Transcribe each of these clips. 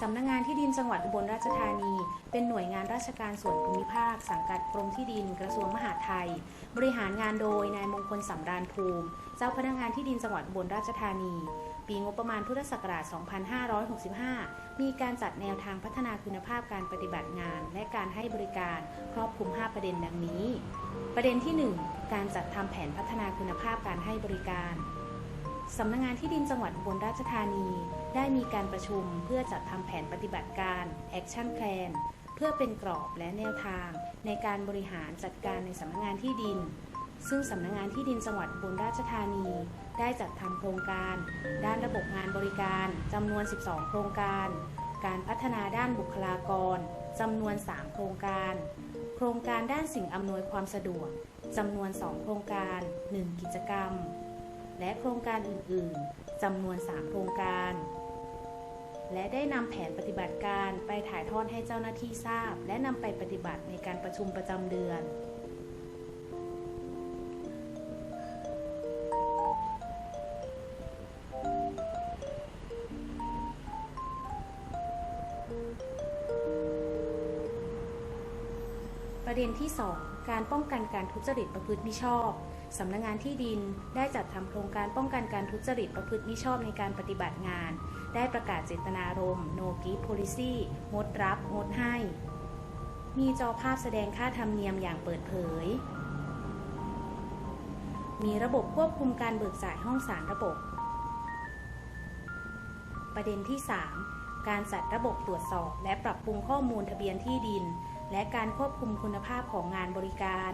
สำนักงานที่ดินจังหวัดอุบลราชธานี เป็นหน่วยงานราชการส่วนภูมิภาค สังกัดกรมที่ดินกระทรวงมหาดไทย บริหารงานโดยนายมงคลสำราญภูมิ เจ้าพนักงานที่ดินจังหวัดอุบลราชธานี ปีงบประมาณพุทธศักราช 2565 มีการจัดแนวทางพัฒนาคุณภาพการปฏิบัติงาน และการให้บริการครอบคลุม 5 ประเด็นดังนี้ ประเด็นที่ 1 การจัดทำแผนพัฒนาคุณภาพการให้บริการ สำนักงานที่ดินจังหวัดอุบลราชธานี ได้มีการประชุมเพื่อจัดทำแผนปฏิบัติการ Action Plan เพื่อเป็นกรอบและแนวทาง ในการบริหารจัดการในสำนักงานที่ดิน ซึ่งสำนักงานที่ดินจังหวัดอุบลราชธานี ได้จัดทำโครงการ ด้านระบบงานบริการจำนวน 12 โครงการ การพัฒนาด้านบุคลากรจำนวน 3 โครงการ โครงการด้านสิ่งอำนวยความสะดวกจำนวน 2 โครงการ 1 กิจกรรม และโครงการอื่นๆจำนวน 3 โครงการ และได้นำแผนปฏิบัติการไปถ่ายทอดให้เจ้าหน้าที่ทราบ และนำไปปฏิบัติในการประชุมประจำเดือน ประเด็นที่ 2 การป้องกันการทุจริตประพฤติมิชอบสำนักงงานที่ดินได้จัดทำโครงการป้องกันการทุจริตประพฤติมิชอบในการปฏิบัติงาน ได้ประกาศเจตนารมณ์ No Give Policy งดรับ งดให้ มีจอภาพแสดงค่าธรรมเนียมอย่างเปิดเผย มีระบบควบคุมการเบิกจ่ายห้องสารระบบ ประเด็นที่ 3 การจัดระบบตรวจสอบ และปรับปรุงข้อมูลทะเบียนที่ดิน และการควบคุมคุณภาพของงานบริการ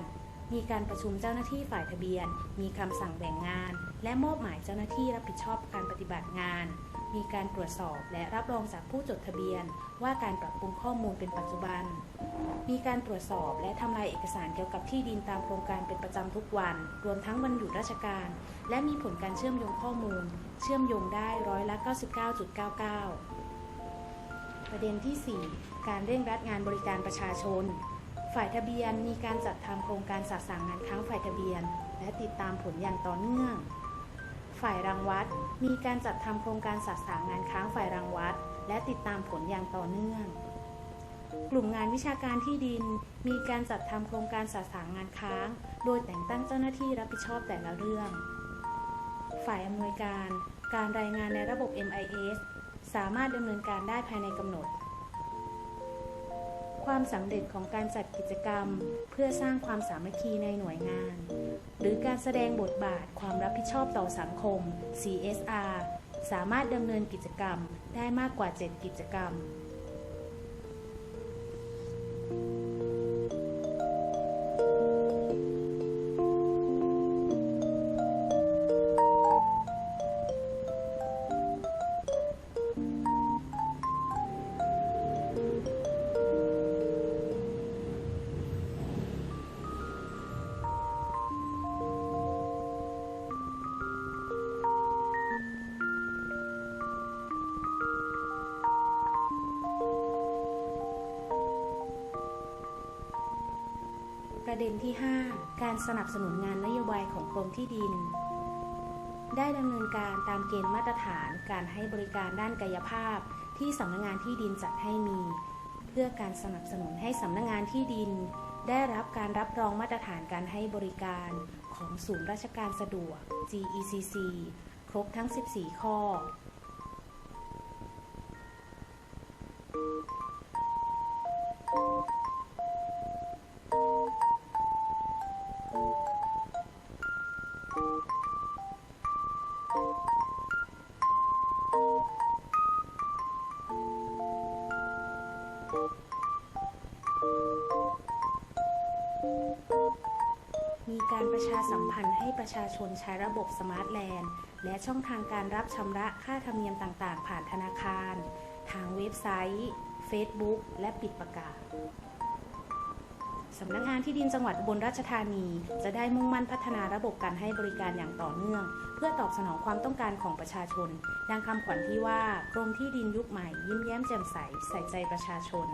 มีการประชุมเจ้าหน้าที่ฝ่ายทะเบียน มีคำสั่งแบ่งงาน และมอบหมายเจ้าหน้าที่รับผิดชอบการปฏิบัติงาน มีการตรวจสอบและรับรองจากผู้จดทะเบียน ว่าการปรับปรุงข้อมูลเป็นปัจจุบัน มีการตรวจสอบและทำลายเอกสารเกี่ยวกับที่ดินตามโครงการเป็นประจำทุกวัน รวมทั้งวันหยุดราชการ และมีผลการเชื่อมโยงข้อมูล เชื่อมโยงได้ร้อยละ 99.99 ประเด็นที่ 4 การเร่งรัดงานบริการประชาชน ฝ่ายทะเบียนมีการจัดทำโครงการสะสางงานค้างฝ่ายทะเบียน และติดตามผลอย่างต่อเนื่อง ฝ่ายรังวัดมีการจัดทำโครงการสะสางงานค้างฝ่ายรังวัด และติดตามผลอย่างต่อเนื่อง กลุ่มงานวิชาการที่ดิน มีการจัดทำโครงการสะสางงานค้าง โดยแต่งตั้งเจ้าหน้าที่รับผิดชอบแต่ละเรื่อง ฝ่ายอำนวยการการรายงานในระบบ MIS สามารถดำเนินการได้ภายในกำหนด ความสำเร็จของการจัดกิจกรรม เพื่อสร้างความสามัคคีในหน่วยงาน หรือการแสดงบทบาทความรับผิดชอบต่อสังคม CSR สามารถดำเนินกิจกรรมได้มากกว่า 7 กิจกรรม ประเด็นที่ 5 การสนับสนุนงานนโยบายของกรมที่ดิน ได้ดำเนินการตามเกณฑ์มาตรฐานการให้บริการด้านกายภาพ ที่สำนักงานที่ดินจัดให้มี เพื่อการสนับสนุนให้สำนักงานที่ดิน ได้รับการรับรองมาตรฐานการให้บริการของศูนย์ราชการสะดวก GECC ครบทั้ง 14 ข้อ การประชาสัมพันธ์ให้ประชาชนใช้ระบบสมาร์ทแลนด์และช่องทางการรับชำระค่าธรรมเนียมต่างๆ ผ่านธนาคาร ทางเว็บไซต์ Facebook และปิดประกาศสำนักงานที่ดินจังหวัดอุบลราชธานี จะได้มุ่งมั่นพัฒนาระบบการให้บริการอย่างต่อเนื่อง เพื่อตอบสนองความต้องการของประชาชน ดังคำขวัญที่ว่ากรมที่ดินยุคใหม่ ยิ้มแย้มแจ่มใสใส่ใจประชาชน